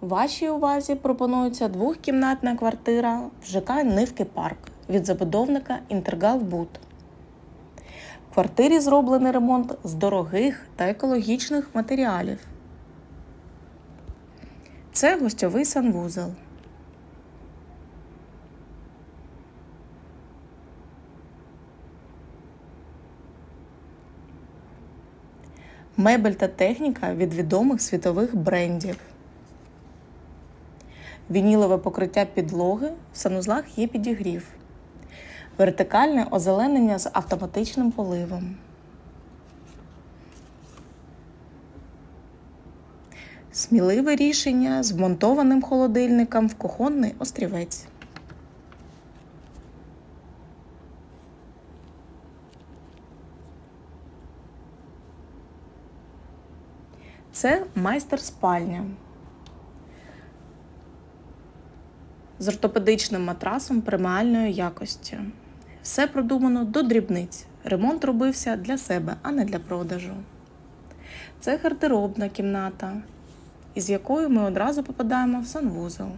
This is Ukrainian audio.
Вашій увазі пропонується двохкімнатна квартира в ЖК Нивки Парк від забудовника Інтергалбуд. В квартирі зроблений ремонт з дорогих та екологічних матеріалів. Це гостьовий санвузол. Мебель та техніка від відомих світових брендів. Вінілове покриття підлоги в санузлах є підігрів. Вертикальне озеленення з автоматичним поливом. Сміливе рішення з вмонтованим холодильником в кухонний острівець. Це майстер спальня з ортопедичним матрасом преміальної якості. Все продумано до дрібниць. Ремонт робився для себе, а не для продажу. Це гардеробна кімната, із якою ми одразу попадаємо в санвузол.